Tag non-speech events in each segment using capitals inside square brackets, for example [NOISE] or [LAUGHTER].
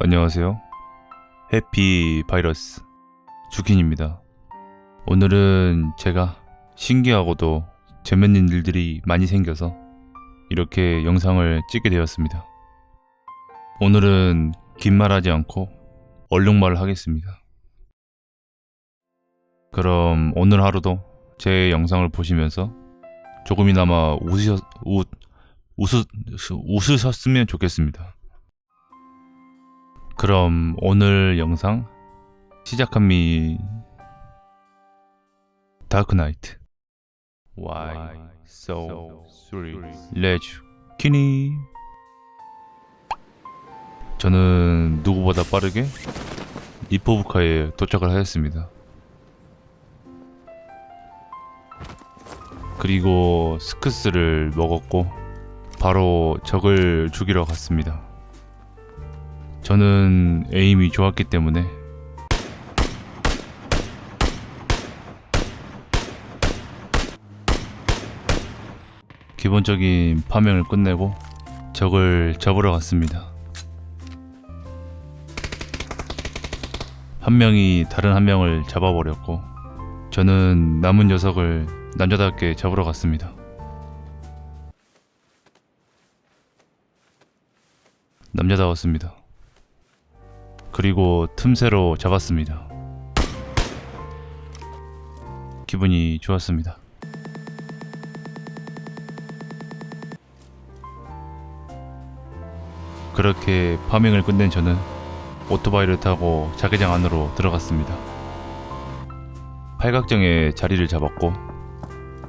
안녕하세요. 해피 바이러스 주킨입니다. 오늘은 제가 신기하고도 재밌는 일들이 많이 생겨서 이렇게 영상을 찍게 되었습니다. 오늘은 긴 말하지 않고 얼룩말을 하겠습니다. 그럼 오늘 하루도 제 영상을 보시면서 조금이나마 웃으셨, 웃, 웃으, 웃으셨으면 좋겠습니다. 그럼 오늘 영상 시작합니다. 다크 나이트. Why so serious? Let's 키니. 저는 누구보다 빠르게 리포브카에 도착을 하였습니다. 그리고 스크스를 먹었고 바로 적을 죽이러 갔습니다. 저는 에임이 좋았기 때문에 기본적인 파밍을 끝내고 적을 잡으러 갔습니다. 한 명이 다른 한 명을 잡아버렸고 저는 남은 녀석을 남자답게 잡으러 갔습니다. 남자다웠습니다. 그리고 틈새로 잡았습니다. 기분이 좋았습니다. 그렇게 파밍을 끝낸 저는 오토바이를 타고 자개장 안으로 들어갔습니다. 팔각정에 자리를 잡았고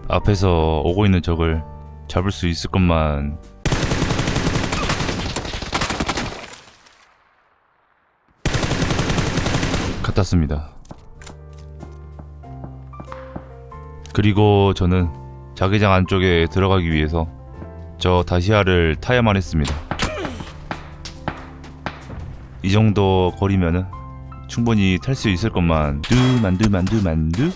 앞에서 오고 있는 적을 잡을 수 있을 것만 같았습니다. 그리고 저는 자기장 안쪽에 들어가기 위해서 저 다시아를 타야만 했습니다. 이 정도 거리면은 충분히 탈 수 있을 것만 두 만두 만두 만두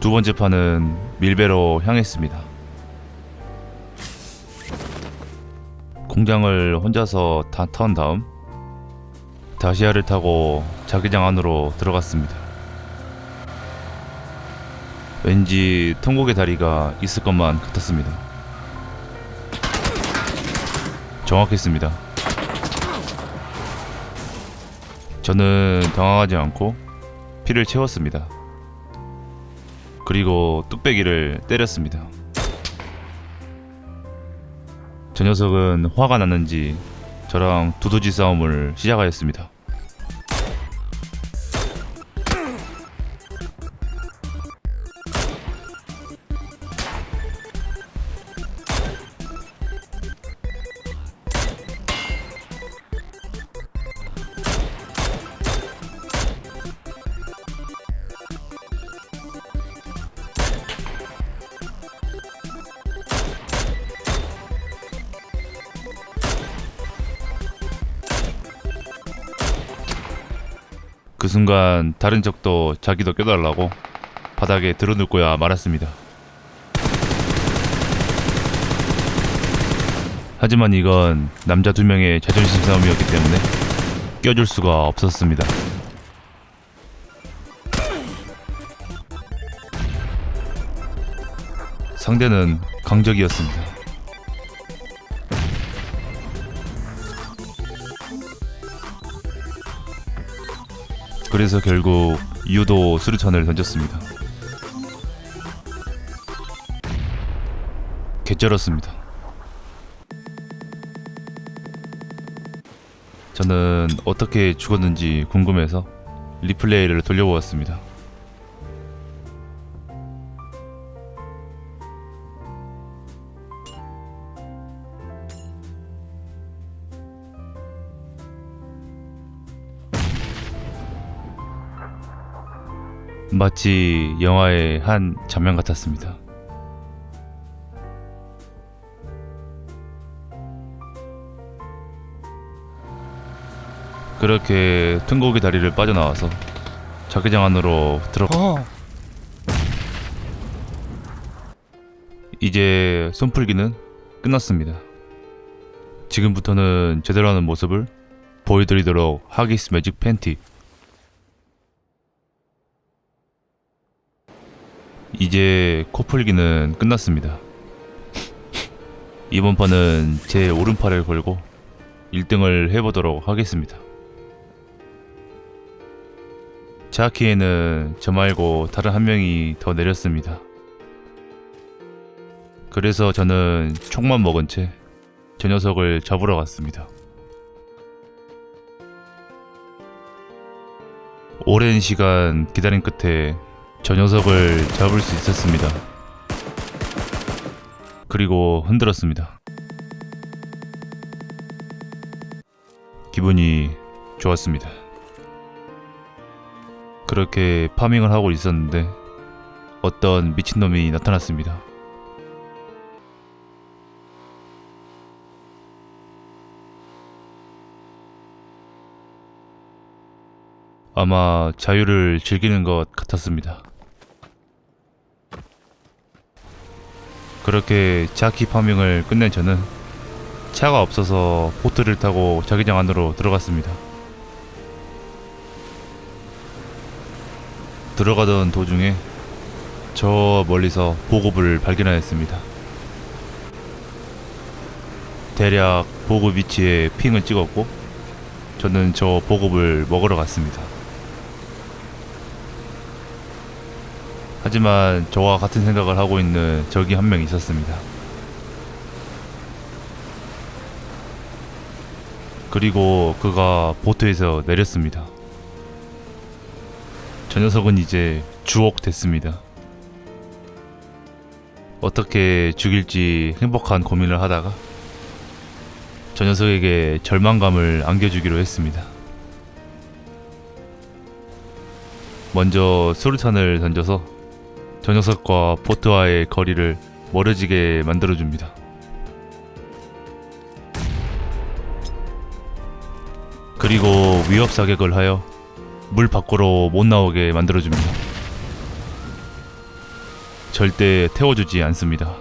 두 번째 판은 밀배로 향했습니다. 공장을 혼자서 다 턴 다음 다시아를 타고 자기장 안으로 들어갔습니다. 왠지 통곡의 다리가 있을 것만 같았습니다. 정확했습니다. 저는 당황하지 않고 피를 채웠습니다. 그리고 뚝배기를 때렸습니다. 저 녀석은 화가 났는지 저랑 두더지 싸움을 시작하였습니다. 그 순간 다른 적도 자기도 껴달라고 바닥에 드러눕고야 말았습니다. 하지만 이건 남자 두 명의 자존심 싸움이었기 때문에 껴줄 수가 없었습니다. 상대는 강적이었습니다. 그래서 결국 이유도 수류탄을 던졌습니다. 개쩔었습니다. 저는 어떻게 죽었는지 궁금해서 리플레이를 돌려보았습니다. 마치 영화의 한 장면 같았습니다. 그렇게 퉁고기 다리를 빠져나와서 자기장 안으로 들어 어, 이제 손풀기는 끝났습니다. 지금부터는 제대로 하는 모습을 보여드리도록 하기스 매직 팬티. 이제 코풀기는 끝났습니다. 이번 판은 제 오른팔을 걸고 1등을 해보도록 하겠습니다. 자키에는 저 말고 다른 한 명이 더 내렸습니다. 그래서 저는 총만 먹은 채 저 녀석을 잡으러 갔습니다. 오랜 시간 기다린 끝에 저 녀석을 잡을 수 있었습니다. 그리고 흔들었습니다. 기분이 좋았습니다. 그렇게 파밍을 하고 있었는데 어떤 미친놈이 나타났습니다. 아마 자유를 즐기는 것 같았습니다. 그렇게 자키 파밍을 끝낸 저는 차가 없어서 보트를 타고 자기장 안으로 들어갔습니다. 들어가던 도중에 저 멀리서 보급을 발견하였습니다. 대략 보급 위치에 핑을 찍었고 저는 저 보급을 먹으러 갔습니다. 하지만 저와 같은 생각을 하고 있는 적이 한 명 있었습니다. 그리고 그가 보트에서 내렸습니다. 저 녀석은 이제 주옥 됐습니다. 어떻게 죽일지 행복한 고민을 하다가 저 녀석에게 절망감을 안겨주기로 했습니다. 먼저 수류탄을 던져서 저 녀석과 보트와의 거리를 멀어지게 만들어줍니다. 그리고 위협 사격을 하여 물 밖으로 못 나오게 만들어줍니다. 절대 태워주지 않습니다.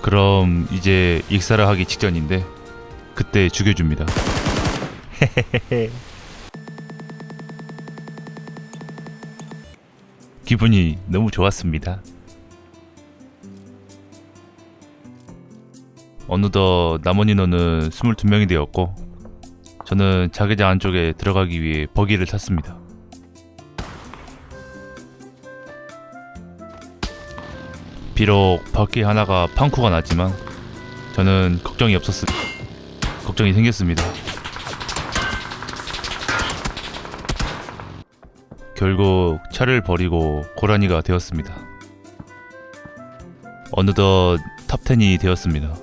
그럼 이제 익사를 하기 직전인데 그때 죽여줍니다. [LAUGHS] 기분이 너무 좋았습니다. 어느덧 남은 인원은 22명이 되었고 저는 자기장 안쪽에 들어가기 위해 버기를 탔습니다. 비록 바퀴 하나가 팡쿠가 났지만 저는 걱정이 없었습니다. 걱정이 생겼습니다. 결국 차를 버리고 고라니가 되었습니다. 어느덧 탑10이 되었습니다.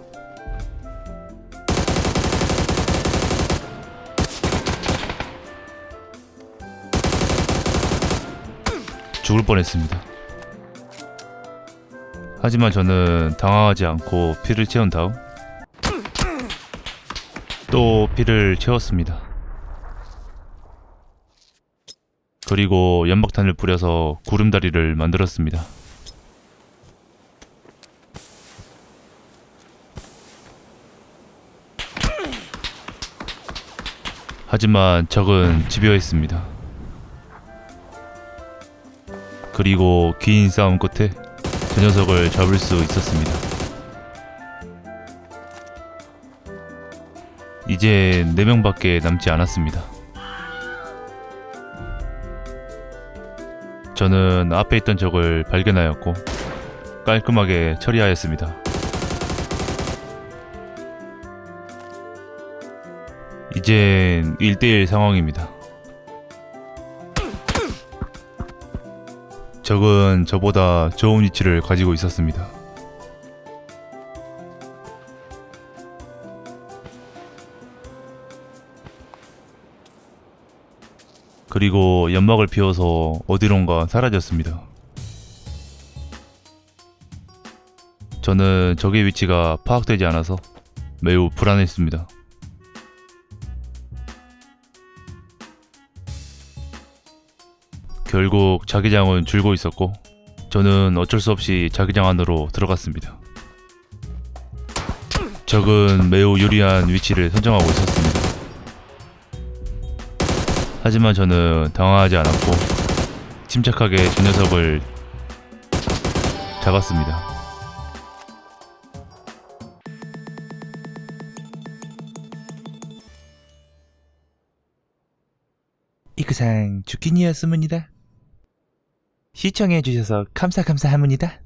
죽을 뻔했습니다. 하지만 저는 당황하지 않고 피를 채운 다음 또 피를 채웠습니다. 그리고 연막탄을 뿌려서 구름다리를 만들었습니다. 하지만 적은 집요했습니다. 그리고 긴 싸움 끝에 저 녀석을 잡을 수 있었습니다. 이제 4명밖에 남지 않았습니다. 저는 앞에 있던 적을 발견하였고 깔끔하게 처리하였습니다. 이젠 1대1 상황입니다. 적은 저보다 좋은 위치를 가지고 있었습니다. 그리고 연막을 피워서 어디론가 사라졌습니다. 저는 적의 위치가 파악되지 않아서 매우 불안했습니다. 결국 자기장은 줄고 있었고 저는 어쩔 수 없이 자기장 안으로 들어갔습니다. 적은 매우 유리한 위치를 선정하고 있었습니다. 하지만 저는 당황하지 않았고 침착하게 저 녀석을 잡았습니다. 이그상 주키니였습니다. 시청해주셔서 감사 감사합니다.